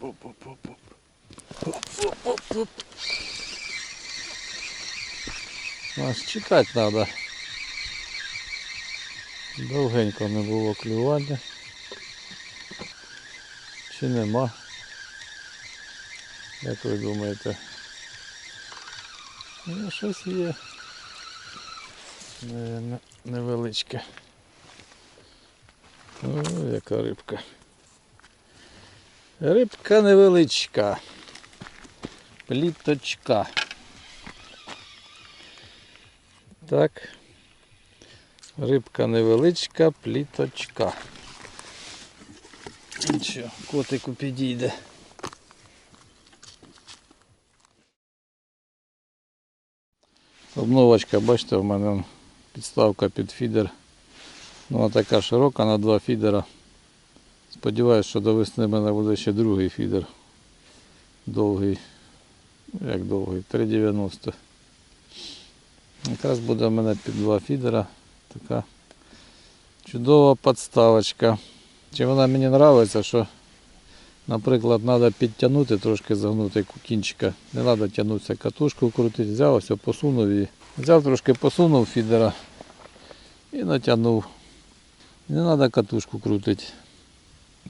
Оп-оп-оп-оп. Чекати треба. Довгенько не було клювання. Чи нема? Як ви думаєте? Ну, щось є. Невеличке. О, яка рибка. Рибка невеличка. Пліточка. Так. Рибка невеличка, пліточка. Нічого, котику підійде. Обновочка, бачите, в мене підставка під фідер. Ну, вона така широка на два фідера. Сподіваюсь, що до весни в мене буде ще другий фідер. Довгий. Як довгий? 3,90. Якраз буде в мене під два фідера. Така чудова подставочка. Чи вона мені подобається, що, наприклад, треба підтягнути, трошки загнути кінчика. Не треба тягнутися, катушку крутити. Взяв, ось посунув її. Взяв трошки посунув фідера і натягнув. Не треба катушку крутити.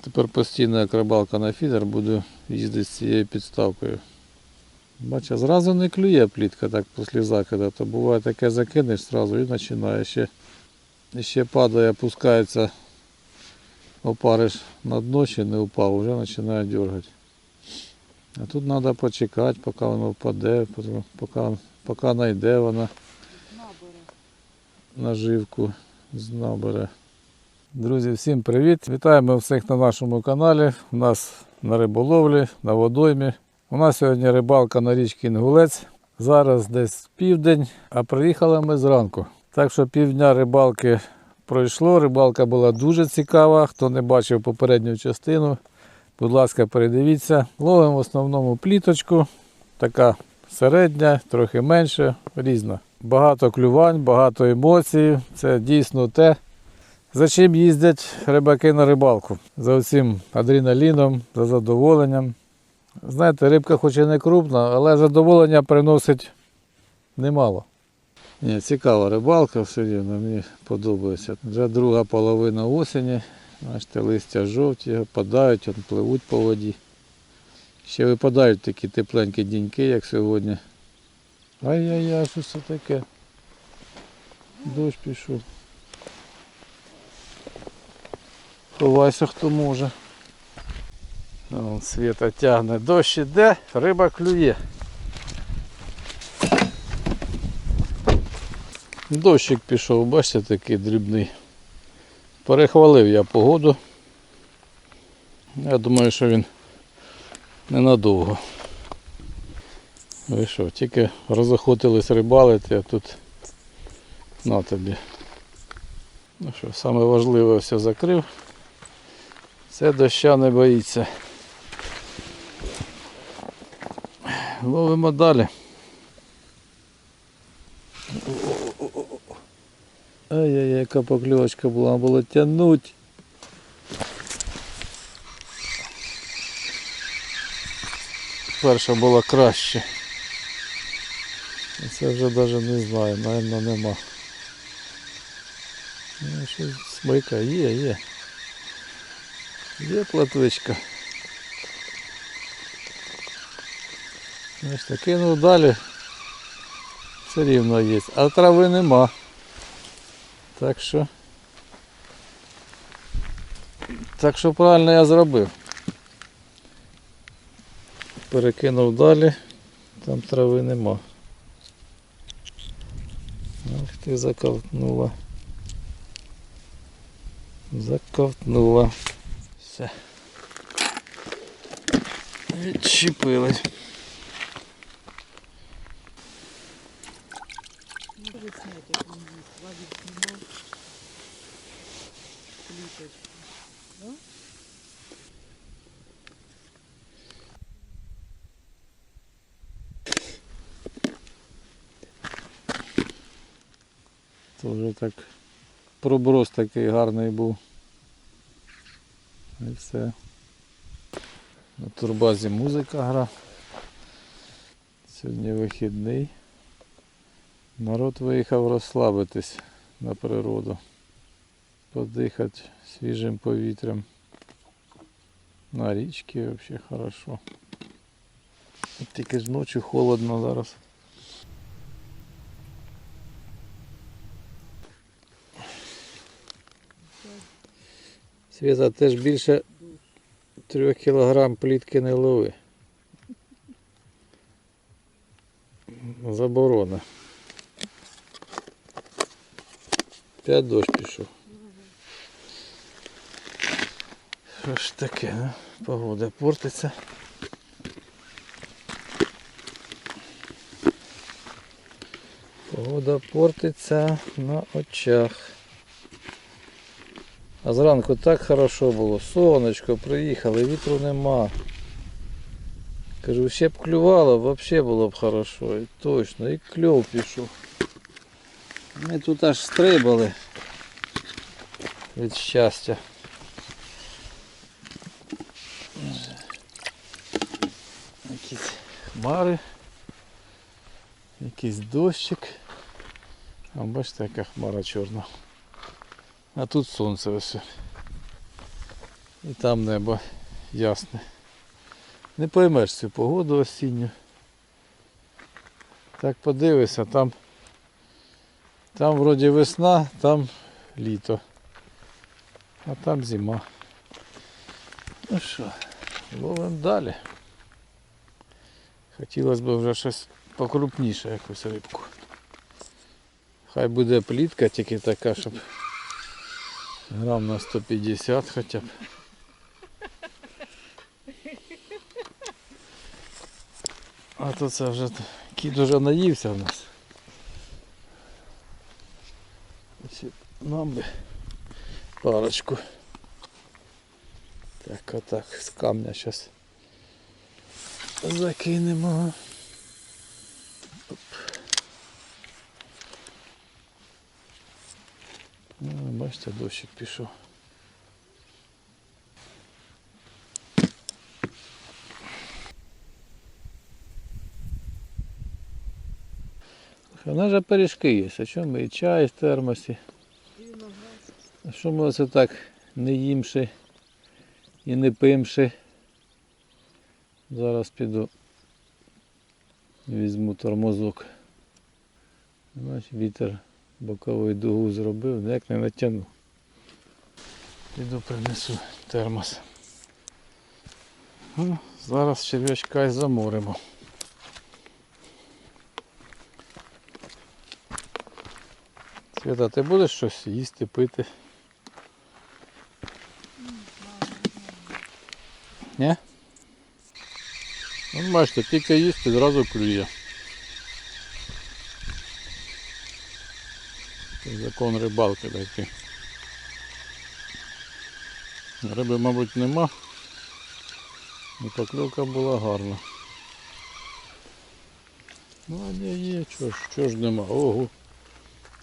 Тепер постійно як рибалка на фідер буду їздити з цією підставкою. Бачу, зразу не клює плітка так після закиду, то буває таке закинеш зразу і починає ще, ще падає, опускається, опариш на дно ще не впав, вже починає дергати. А тут треба почекати, поки воно впаде, поки, поки знайде вона наживку з набере. Друзі, всім привіт! Вітаємо всіх на нашому каналі. У нас на риболовлі, на водоймі. У нас сьогодні рибалка на річці Інгулець. Зараз десь південь, а приїхали ми зранку. Так що півдня рибалки пройшло. Рибалка була дуже цікава. Хто не бачив попередню частину, будь ласка, передивіться. Ловимо в основному пліточку. Така середня, трохи менше, різна. Багато клювань, багато емоцій. Це дійсно те, за чим їздять рибаки на рибалку? За цим адреналіном, за задоволенням. Знаєте, рибка хоч і не крупна, але задоволення приносить немало. Ні, цікава рибалка все рівно, мені подобається. Вже друга половина осені. Бачите, листя жовті, опадають, он, пливуть по воді. Ще випадають такі тепленькі діньки, як сьогодні. Ай-яй-яй, що це таке? Дощ пішов. Ховайся хто може. Вон світа тягне. Дощ іде, риба клює. Дощик пішов, бачите, такий дрібний. Перехвалив я погоду. Я думаю, що він ненадовго. Ви що, тільки розохотились рибалити, а тут на тобі. Ну що, саме важливе все закрив. Це доща не боїться. Ловимо далі. Ай-яй, яка покльовочка була, було тягнути. Перша була краще. Це вже навіть не знаю, напевно нема. Ну, щось смика, є, є. Є платвичка. Ось кинув далі. Все рівно є. А трави нема. Так що. Так що правильно я зробив. Перекинув далі, там трави нема. Ах ти заковтнула. Заковтнула. Все. Відчепилась. То вже так проброс такий гарний був. Все. На турбазі музика гра. Сьогодні вихідний. Народ виїхав розслабитись на природу. Подихати свіжим повітрям. На річці взагалі хорошо. Тільки ж ночі холодно зараз. Світа теж більше 3 кілограм плітки не лови. Заборона. П'ять дощ пішов. Що ж таке, ну? Погода портиться. Погода портиться на очах. А зранку так хорошо було. Сонечко, приїхали, вітру нема. Кажу, ще б клювало, взагалі було б хорошо. І точно, і кльов пішов. Ми тут аж стрибали від щастя. Якісь хмари, якийсь дощик. А бачите, яка хмара чорна. А тут сонце ось. І там небо ясне. Не поймеш цю погоду осінню. Так подивишся, там, там вроді весна, там літо. А там зима. Ну що, ловимо далі. Хотілося б вже щось покрупніше якусь рибку. Хай буде плітка тільки така, щоб грам на 150 хоча б. А то це вже кіт вже наївся в нас. Нам би парочку. Так, отак, з камня зараз закинемо. Оп. Ну, бачите, дощик пішов. У нас же пиріжки є, а що ми і чай в термосі. А що ми оце так не їмши і не пимши? Зараз піду візьму тормозок. Бач, вітер боковий дугу зробив, ніяк не натягнув. Піду принесу термос. Ну, зараз черв'ячка і заморимо. Свята, ти будеш щось їсти, пити? Ні? Ну, бачите, тільки їсти, зразу клює. Закон рибалки такий. Риби, мабуть, нема. І покльовка була гарна. Ну, а ні, є, чого ж, чого ж нема. Ого.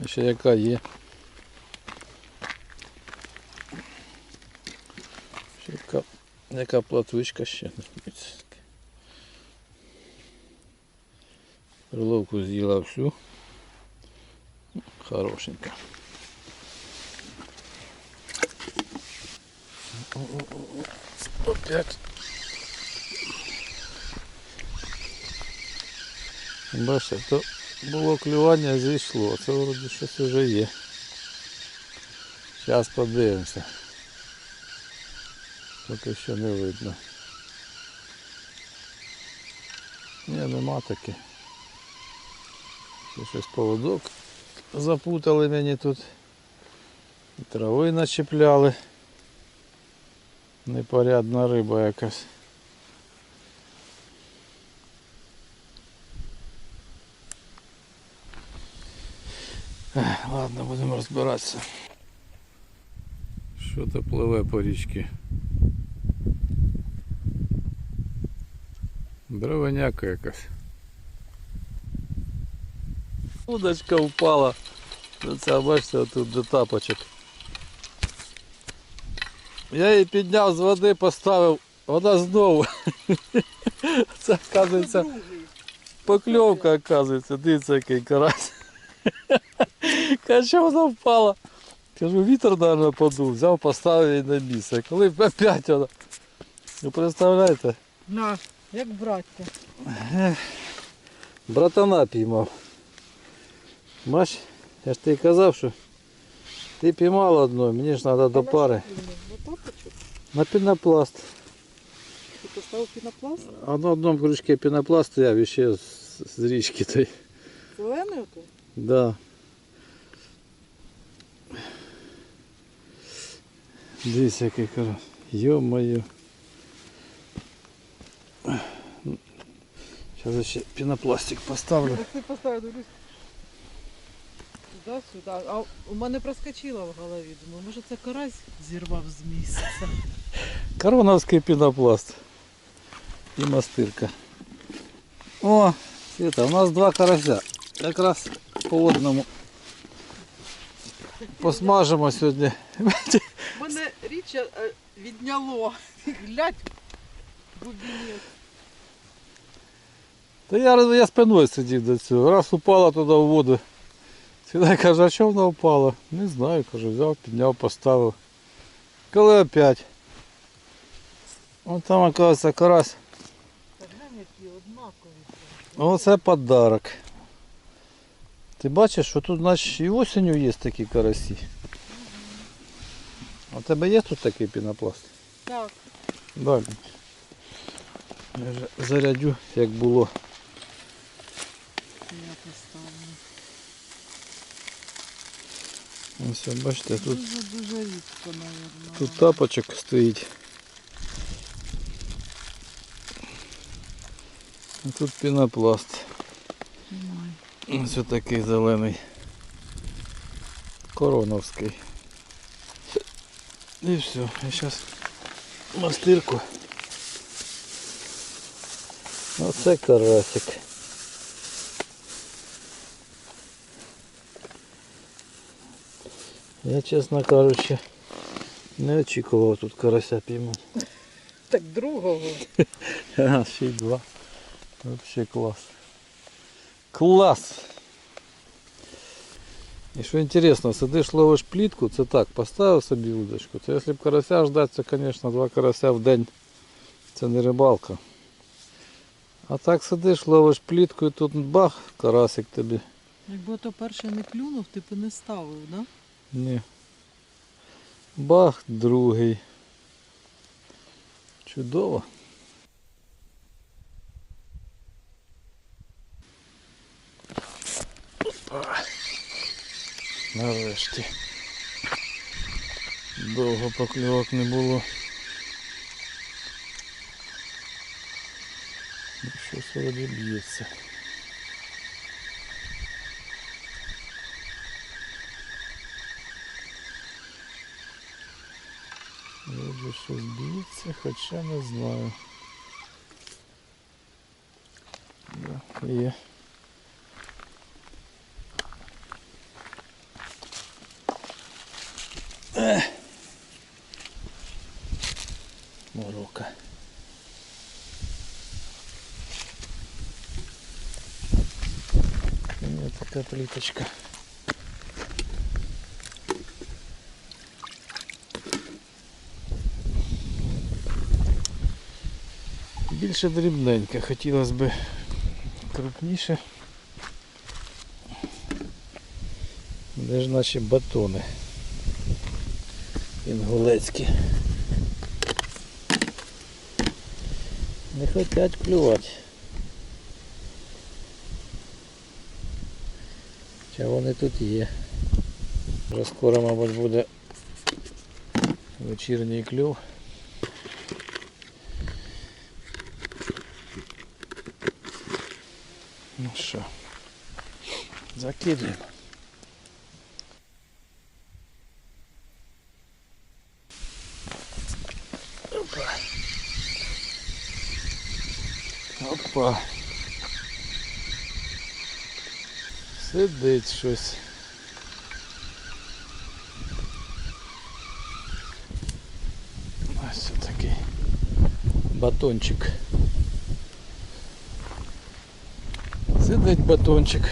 Ще яка є. Ще яка, яка платвичка ще. Криловку з'їла всю. Хорошенька. Опять. Бачите, то було клювання, зійшло. Це вроді щось вже є. Зараз подивимося. Поки що не видно. Ні, нема таки. Ще щось поводок запутали мені тут. Трави начіпляли. Непорядна риба якась. Ладно, будемо розбиратися. Що то пливе по річці? Дровеняка якась. Удочка впала. Оце, бачите, тут до тапочок. Я її підняв з води, поставив Вона знову. Це оказується покльовка, оказується. Дивіться, який карась. Каже, що вона впала. Кажу, вітер, мабуть, подув, взяв, поставив її на місце. Коли опять вона. Ви представляєте? На, як братья. Братана піймав. Бач, я ж тобі казав, що ти піймав одну, мені ж треба до пари. Мотопочок. На пінопласт. Ти поставив пінопласт? А на одному крючке пінопласт стояв ще з, з річки той. Зелений ото? Да. Дивись, який карась. Йо-моє. Зараз ще пінопластик поставлю. Так ти поставив, дивлюсь. Туди, сюди. А у мене проскочило в голові. Думаю, може це карась зірвав з місця. Короновський пінопласт. І мастирка. О, Світа, у нас два карася. Якраз по одному. Посмажимо сьогодні. У мене річ е, відняло. Глядь, бубінець. Та я, я спиною сидів до цього. Раз упала туди в воду. Світа каже, а що вона впала? Не знаю, кажу, взяв, підняв, поставив. Коли опять. Вон там, оказується, карась. Оце подарок. Ти бачиш, що тут значить, і осінню є такі карасі. А у тебе є тут такий пінопласт? Так, Так. Я вже зарядю, як було. я поставлю. Ось, бачите, тут, Дуже-дуже рідко, мабуть. тут тапочок стоїть. А тут пінопласт. Ось такий зелений. Короновський. І все. Я зараз мастирку. Оце карасик. Я, чесно кажучи, не очікував тут карася піймати. Так другого. Ага, ще й два. Вообще клас. Клас! І що інтересно, сидиш, ловиш плітку, це так, поставив собі удочку. Це якщо б карася ждати, це, звісно, два карася в день. Це не рибалка. А так сидиш, ловиш плітку і тут бах, карасик тобі. Якби то перший не клюнув, ти б не ставив, да? Ні. Бах, другий. Чудово. Нарешті. Довго покльовок не було. Щось вроді б'ється. Вроді щось б'ється, хоча не знаю. Да, є. Ех. Морока. Ось така пліточка. Більше дрібненька, хотілося б крупніше. Де ж наші батони інгулецькі. Не хочуть клювати. Хоча вони тут є. Вже скоро, мабуть, буде вечірній клюв. Закидуємо. Опа. Опа. Сидить щось. Ось такий Батончик. Сидить батончик.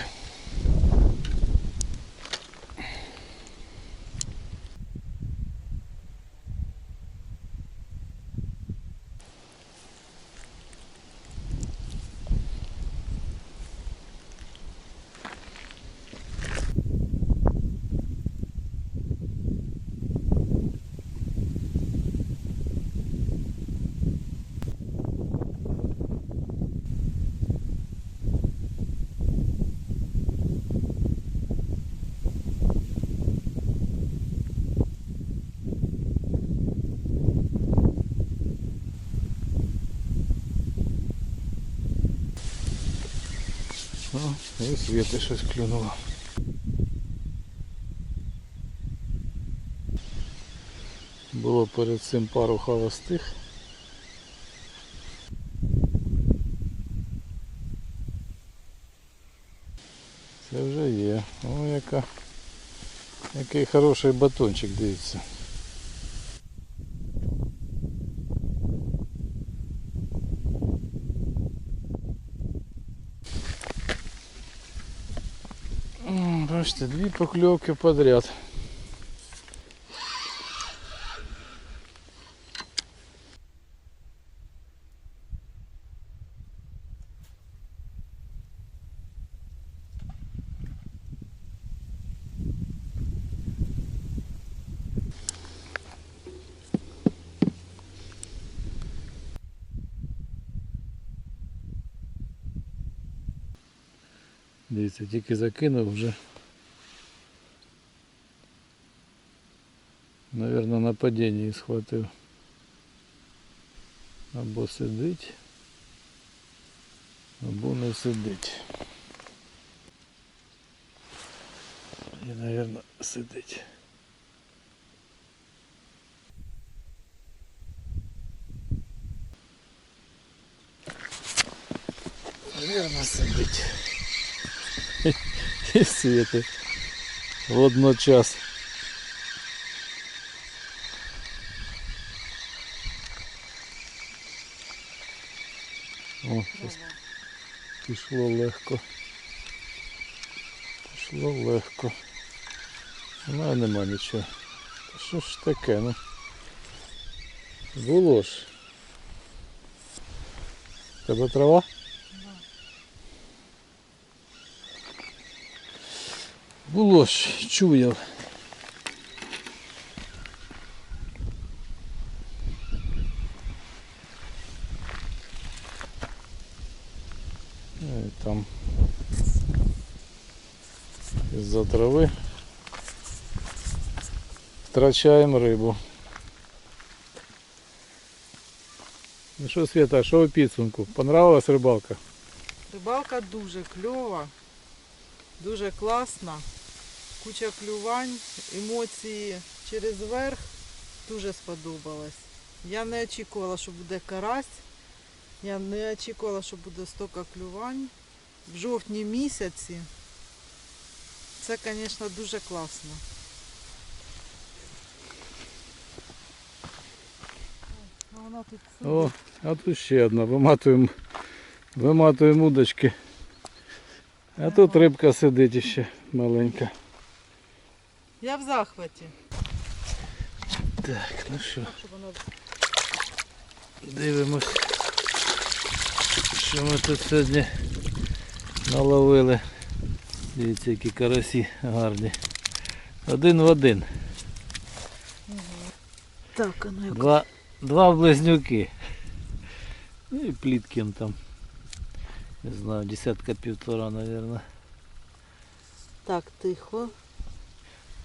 І світи щось клюнуло. Було перед цим пару холостих. Це вже є. О, яка, який хороший батончик, дивіться. Бачите, дві покльовки подряд. Дивіться, тільки закинув вже. Наверно, на падінні схватив. Або сидить, або не сидить. І, наверно, сидить. Наверно, сидить. І світи. Водночас. Пішло легко. Пішло легко. У мене нема нічого. Та Що ж таке, ну? Було ж. Тебе трава? Було ж, чуяв. Ну, і там із-за трави втрачаємо рибу. Ну що, Свята, що у підсумку? Понравилась рибалка? Рибалка дуже кльова, дуже класна. Куча клювань, емоції через верх дуже сподобалось. Я не очікувала, що буде карась. Я не очікувала, що буде стільки клювань. В жовтні місяці. Це, звісно, дуже класно. Вона тут О, а тут ще одна. Виматуємо, виматуємо удочки. А тут рибка сидить ще маленька. Я в захваті. Так, ну що, дивимось, що ми тут сьогодні наловили. Дивіться, які карасі гарні. Один в один. Так, ну як. Два, два близнюки. Ну і Пліткін там. Не знаю, десятка півтора, мабуть. Так, тихо.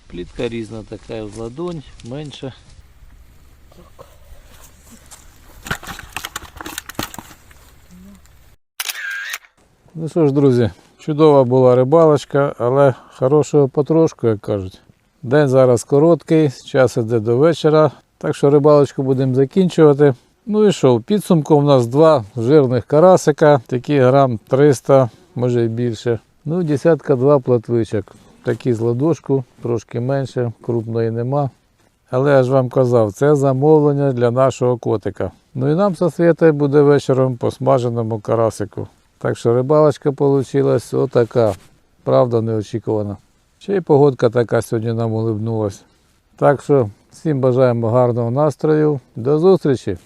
Плітка різна така в ладонь, менша. Так. Ну що ж, друзі, чудова була рибалочка, але хорошого потрошку, як кажуть. День зараз короткий, час іде до вечора. Так що рибалочку будемо закінчувати. Ну і що, в підсумку у нас два жирних карасика, такі грам 300, може і більше. Ну, десятка два платвичок. Такі з ладошку, трошки менше, крупної нема. Але я ж вам казав, це замовлення для нашого котика. Ну і нам со Світою буде вечором по смаженому карасику. Так що рибалочка вийшла отака. Правда неочікувана. Ще й погодка така сьогодні нам улибнулась. Так що всім бажаємо гарного настрою. До зустрічі!